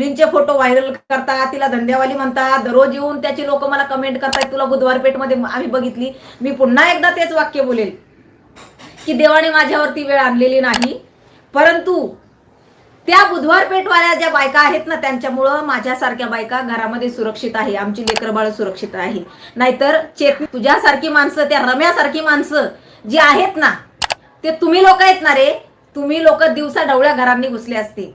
मुलींचे photo viral करतात तिला धंद्यावाली म्हणतात. दररोज येऊन त्याची लोक मला कमेंट करतात तुला बुधवार पेठमध्ये आम्ही बघितली. मी पुन्हा एकदा तेच वाक्य बोलेल की देवाने माझ्यावरती वेळ आणलेली नाही. परंतु त्या बुधवार पेठवाल्या ज्या बायका आहेत ना त्यांच्यामुळं माझ्यासारख्या बायका घरामध्ये सुरक्षित आहे. आमची लेकरबाळ सुरक्षित आहे. नाहीतर चेत तुझ्यासारखी माणसं त्या रम्यासारखी माणसं जी आहेत ना ते तुम्ही लोक आहेत ना रे. तुम्ही लोक दिवसा ढवळ्या घरांनी घुसले असते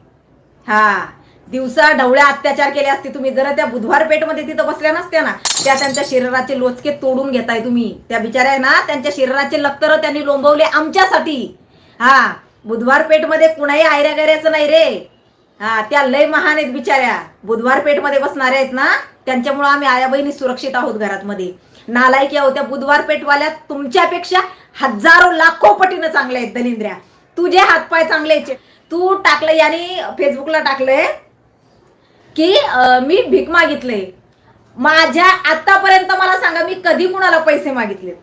हा. दिवसा ढवळ्या अत्याचार केले असते तुम्ही. जरा त्या बुधवार पेठमध्ये तिथं बसल्या नसत्या ना. त्या त्यांच्या शरीराचे लोचके तोडून घेताय तुम्ही. त्या बिचाऱ्या ना त्यांच्या शरीराचे लक्तर त्यांनी लोंबवले आमच्यासाठी. हा बुधवार पेठमध्ये कुणाही आयऱ्या गैऱ्याचं नाही रे. हा त्या लय महान आहेत बिचाऱ्या. बुधवार पेठमध्ये बसणाऱ्या आहेत ना त्यांच्यामुळे आम्ही आया बहिणी सुरक्षित आहोत घरात मध्ये नालायकी आहोत. त्या बुधवार पेठवाल्या तुमच्यापेक्षा हजारो लाखो पटीनं चांगल्या आहेत दलिंद्र्या. तुझे हातपाय चांगले आहेत. तू टाकलं याने फेसबुकला टाकलंय. की मी भीक मागितले. माझ्या आतापर्यंत मला सांगा मी कधी कुणाला पैसे मागितलेत?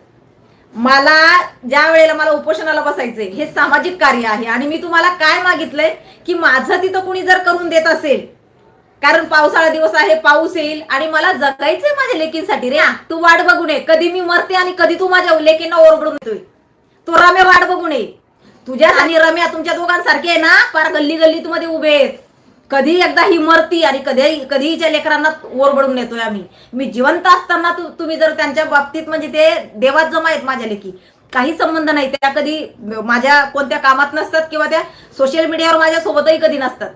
मला ज्या वेळेला मला उपोषणाला बसायचंय हे सामाजिक कार्य आहे. आणि मी तुम्हाला काय मागितलंय की माझं तिथं कुणी जर करून देत असेल कारण पावसाळा दिवस आहे पाऊस येईल आणि मला जगायचंय माझ्या लेकींसाठी. रे तू वाट बघू नये. कधी मी मरते आणि कधी तू माझ्या लेकींना ओरडून येतोय तू रम्या वाट बघू नये. तुझ्या आणि रम्या तुमच्या दोघांसारखे आहे ना फार गल्ली गल्ली मध्ये उभे आहेत. कधी एकदा ही मरती आणि कधी कधी हिच्या लेकरांना ओरबडून नेतोय आम्ही मी जिवंत असताना तु- तुम्ही जर त्यांच्या बाबतीत म्हणजे ते देवात जमा आहेत माझ्या लेकी काही संबंध नाही. त्या कधी माझ्या कोणत्या कामात नसतात किंवा त्या सोशल मीडियावर माझ्या सोबतही कधी नसतात.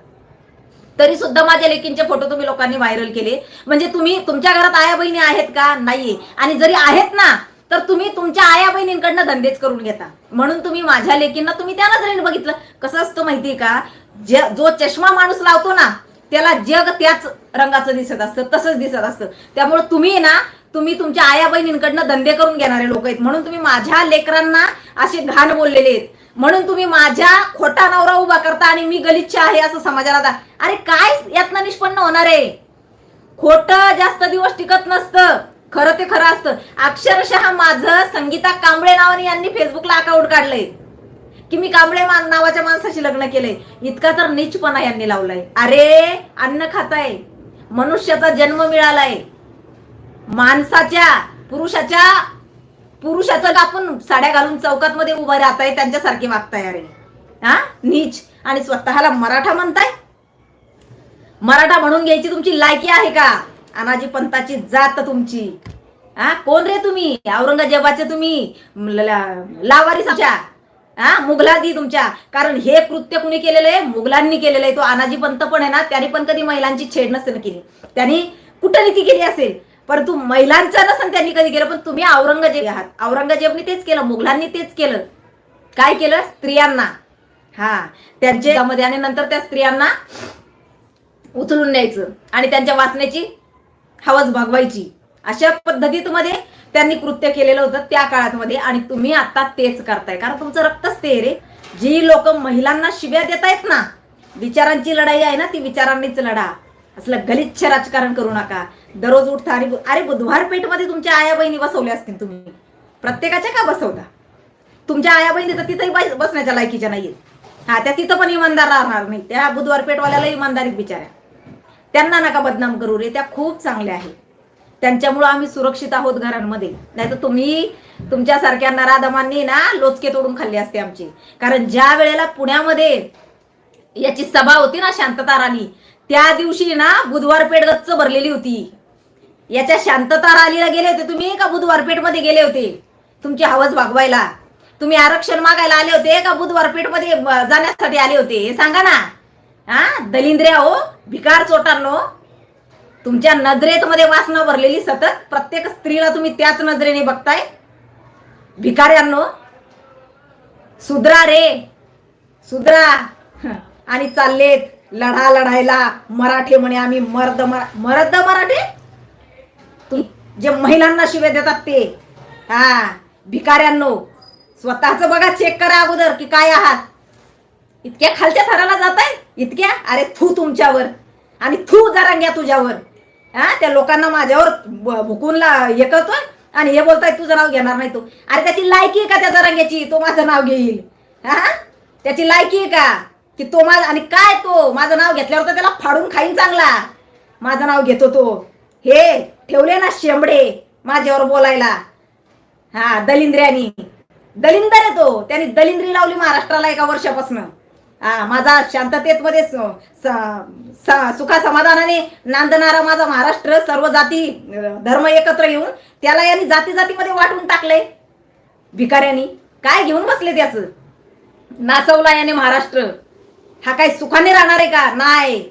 तरी सुद्धा माझ्या लेकींचे फोटो तुम्ही लोकांनी व्हायरल केले. म्हणजे तुम्ही तुमच्या घरात आया बहिणी आहेत का? नाहीये. आणि जरी आहेत ना तर तुम्ही तुमच्या आया बहिणींकडनं धंदेच करून घेता. म्हणून तुम्ही माझ्या लेकींना तुम्ही त्या नजरेने बघितलं. कसं असतं माहितीये का? जे जो चष्मा माणूस लावतो ना त्याला जग त्याच रंगाचं दिसत असतं तसंच दिसत असतं. त्यामुळे तुम्ही ना तुम्ही तुमच्या आया बहिणींकडनं धंदे करून घेणारे लोक आहेत. म्हणून तुम्ही माझ्या लेकरांना असे घाण बोललेले आहेत. म्हणून तुम्ही माझ्या खोटा नवरा उभा करता आणि मी गलिच्छ आहे असं समाजाला दा अरे काय यातनं निष्पन्न होणार आहे? खोट जास्त दिवस टिकत नसतं. खरं ते खरं असतं. अक्षरशः माझं संगीता कांबळे नावाने यांनी फेसबुकला अकाउंट काढलंय. की मी कांबळे नावाच्या माणसाशी लग्न केलंय. इतका तर नीचपणा यांनी लावलाय. अरे अन्न खाताय. मनुष्याचा जन्म मिळालाय. माणसाच्या पुरुषाच्या पुरुषाचं आपण साड्या घालून चौकात मध्ये उभं राहताय त्यांच्यासारखे वागताय अरे. हा? नीच. आणि स्वतःला मराठा म्हणताय? मराठा म्हणून घ्यायची तुमची लायकी आहे का? अनाजी पंताची जात तुमची. हा? कोण रे तुम्ही? औरंगजेबाचे तुम्ही. लावारी तुमच्या हा मुघलादी तुमच्या. कारण हे कृत्य कुणी केलेलं आहे? मुघलांनी केलेलं आहे. तो अनाजी पंत पण आहे ना त्यांनी पण कधी महिलांची छेड नसेल केली. त्यांनी कुटनीती केली असेल. परंतु महिलांचं नसेल त्यांनी कधी केलं पण तुम्ही औरंगजेब आहात. औरंगजेबनी तेच केलं मुघलांनी तेच केलं. काय केलं? स्त्रियांना. हा त्यांच्या मध्ये आणि नंतर त्या स्त्रियांना उचलून न्यायचं आणि त्यांच्या वाचण्याची हवस भागवायची. अशा पद्धतीत मध्ये त्यांनी कृत्य केलेलं होतं त्या काळात मध्ये आणि तुम्ही आता तेच करताय. कारण तुमचं रक्तच ते रे जी लोक महिलांना शिव्या देत आहेत ना विचारांची लढाई आहे ना ती विचारांनीच लढा. असलं गलिच्छ राजकारण करू नका. दररोज उठता आणि अरे बुधवार पेठमध्ये तुमच्या आया बहिणी बसवल्या असतील तुम्ही. प्रत्येकाच्या का बसवता? तुमच्या आया बहिणी तर तिथंही बसण्याच्या लायकीच्या नाहीयेत. हा त्या तिथं पण इमानदार राहणार नाही. त्या बुधवार पेठवाल्याला इमानदारीत बिचाऱ्या. त्यांना नका बदनाम करू रे त्या खूप चांगल्या आहेत. त्यांच्यामुळं आम्ही सुरक्षित आहोत घरांमध्ये. नाही तर तुम्ही तुमच्यासारख्या नराधमांनी ना लोचके तोडून खाल्ले असते आमचे. कारण ज्या वेळेला पुण्यामध्ये याची सभा होती ना शांतता राणी त्या दिवशी ना बुधवार पेठ गच्च भरलेली होती. याच्या शांतता रालीला गेले होते तुम्ही का बुधवार पेठमध्ये गेले होते? तुमची हवस भागवायला. तुम्ही आरक्षण मागायला आले होते का बुधवार पेठमध्ये मध्ये जाण्यासाठी आले होते? हे सांगा ना. हा? दलिंद्र्या हो भिकार चोटांनो तुमच्या नजरेत मध्ये वासना भरलेली सतत. प्रत्येक स्त्रीला तुम्ही त्याच नजरेने बघताय. भिकाऱ्यांनो सुधरा रे. सुधरा. आणि चाललेत लढा लढायला. मराठे म्हणे आम्ही मर्द मरा मर्द मराठे? तुम जे महिलांना शिव्या देतात ते. हा. भिकाऱ्यांनो स्वतःच बघा चेक करा अगोदर की काय आहात. इतक्या खालच्या थराला जाताय? इतक्या? अरे थू तुमच्यावर. आणि थू जरा घ्या तुझ्यावर. हा त्या लोकांना माझ्यावर भुकूनला हे करतोय आणि हे बोलताय तुझं नाव घेणार नाही तो. अरे त्याची लायकी आहे का त्या जरांग्याची? तो माझं नाव घेईल. हा? त्याची लायकी आहे का? की तो माझा आणि काय तो? माझं नाव घेतल्यावर तर त्याला फाडून खाईन चांगला. माझं नाव घेतो तो. हे ठेवले ना शेंबडे माझ्यावर बोलायला. हा दलिंद्र्यानी. दलिंदर आहे तो. त्याने दलिंद्री लावली महाराष्ट्राला एका वर्षापासून. माझा शांततेत मध्ये सुखा समाधानाने नांदणारा माझा महाराष्ट्र सर्व जाती धर्म एकत्र येऊन त्याला यांनी जाती जातीमध्ये वाटून टाकलंय. भिकाऱ्यांनी. काय घेऊन बसले त्याच? नाचवला याने महाराष्ट्र. हा काय सुखाने राहणार आहे का? नाही.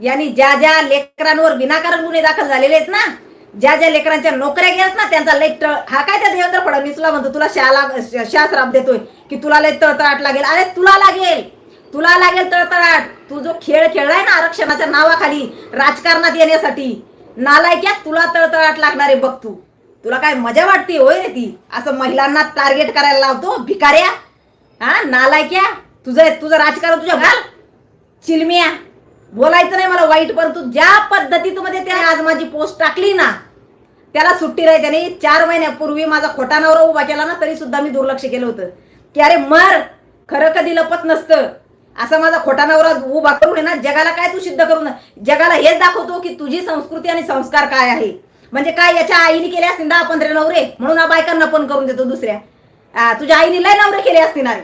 यांनी ज्या ज्या लेकरांवर विनाकारण गुन्हे दाखल झालेले आहेत ना ज्या ज्या लेकरांच्या नोकऱ्या गेल्यात ना त्यांचा लय तळ हा काय त्या देवेंद्र फडणवीसला म्हणतो तुला शाला शास्त्राप देतोय की तुला लय तळतळाट लागेल. अरे तुला लागेल. तुला लागेल तळतळाट. तू जो खेळ खेळलाय ना आरक्षणाच्या नावाखाली राजकारणात येण्यासाठी नालायक्यात तुला तळतळाट लागणार आहे बघ तू. तुला काय मजा वाटते होय रे ती? असं महिलांना टार्गेट करायला लावतो भिकाऱ्या? हा नालायक्या? तुझं तुझं राजकारण तुझ्या घाल. चिलमिया. बोलायचं नाही मला वाईट परंतु ज्या पद्धतीमध्ये त्याने आज माझी पोस्ट टाकली ना त्याला सुट्टी राही त्याने. चार महिन्यापूर्वी माझा खोटा नवरा उभा केला ना तरी सुद्धा मी दुर्लक्ष केलं होतं. की अरे मर खरं कधी लपत नसतं. असा माझा खोटा नवरा उभा करून ना जगाला काय तू सिद्ध करून जगाला हेच दाखवतो की तुझी संस्कृती आणि संस्कार काय आहे. म्हणजे काय याच्या आईने केले असतील दहा पंधरा नवरे? म्हणून हा बायकांना पण करून देतो दुसऱ्या. तुझ्या आईने लय नवरे केले असतील अरे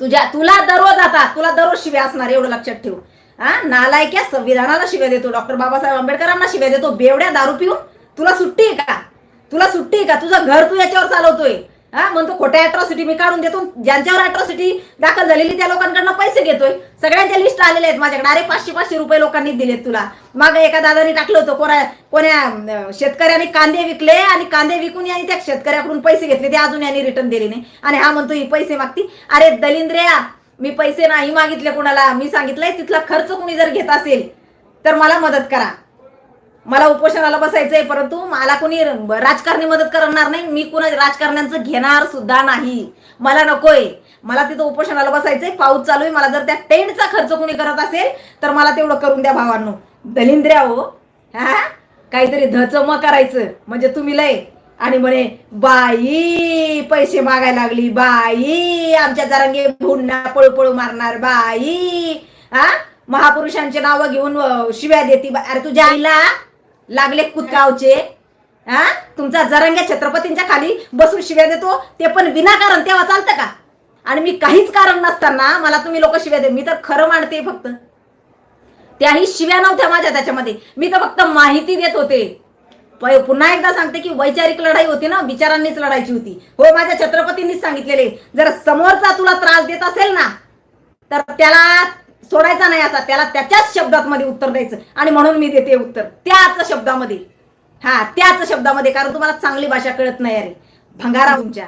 तुझ्या तुला दररोज आता तुला दररोज शिव्या असणार एवढं लक्षात ठेव. हा नालायक्या संविधानाला शिव्या देतो. डॉक्टर बाबासाहेब आंबेडकरांना शिव्या देतो. बेवड्या दारू पिऊन तुला सुट्टी आहे का? तुला सुट्टी आहे का? तुझं घर तू याच्यावर चालवतोय. हा म्हणतो खोट्या अॅट्रॉसिटी मी काढून देतो. ज्यांच्यावर अॅट्रॉसिटी दाखल झालेली त्या लोकांकडनं पैसे घेतोय. सगळ्यांच्या लिस्ट आलेल्या आहेत माझ्याकडे. अरे पाचशे पाचशे रुपये लोकांनी दिलेत तुला. माग एका दादानी टाकलं होतं कोणा कोण्या शेतकऱ्याने कांदे विकले आणि कांदे विकून यांनी त्या शेतकऱ्याकडून पैसे घेतले ते अजून यांनी रिटर्न दिले नाही. आणि हा म्हणतो ही पैसे मागती. अरे दलिंद्र्या मी पैसे नाही मागितले कुणाला. मी सांगितलंय तिथला खर्च कुणी जर घेत असेल तर मला मदत करा. मला उपोषणाला बसायचंय परंतु मला कोणी राजकारणी मदत करणार नाही मी कुणा राजकारण्यांचं घेणार सुद्धा नाही. मला नकोय. मला तिथं उपोषणाला बसायचंय पाऊस चालू आहे मला जर त्या टेंटचा खर्च कुणी करत असेल तर मला तेवढं करून द्या भावांनो. दलिंद्र्या हो. हा? काहीतरी धच म करायचं. म्हणजे तुम्ही लय. आणि म्हणे बाई पैसे मागायला लागली बाई आमच्या जरांगे भुंडा पळू पळू मारणार बाई. हा? महापुरुषांचे नावं घेऊन शिव्या देती बा- अरे तुझ्या आईला? लागले कुदगावचे हा? तुमचा जरंग्या छत्रपतींच्या खाली बसून शिव्या देतो ते पण विनाकारण तेव्हा चालतं का? आणि मी काहीच कारण नसताना मला तुम्ही लोक शिव्या दे मी तर खरं मांडते फक्त. त्याही शिव्या नव्हत्या माझ्या त्याच्यामध्ये. मी तर फक्त माहिती देत होते. पुन्हा एकदा सांगते की वैचारिक लढाई होती ना विचारांनीच लढायची होती. हो माझ्या छत्रपतींनीच सांगितलेले. जर समोरचा तुला त्रास देत असेल ना तर त्याला सोडायचा नाही असा. त्याला त्याच्याच शब्दात मध्ये उत्तर द्यायचं. आणि म्हणून मी देते उत्तर. त्याच शब्दामध्ये. हा त्याच शब्दामध्ये कारण तुम्हाला चांगली भाषा कळत नाही अरे. भंगारा तुमच्या.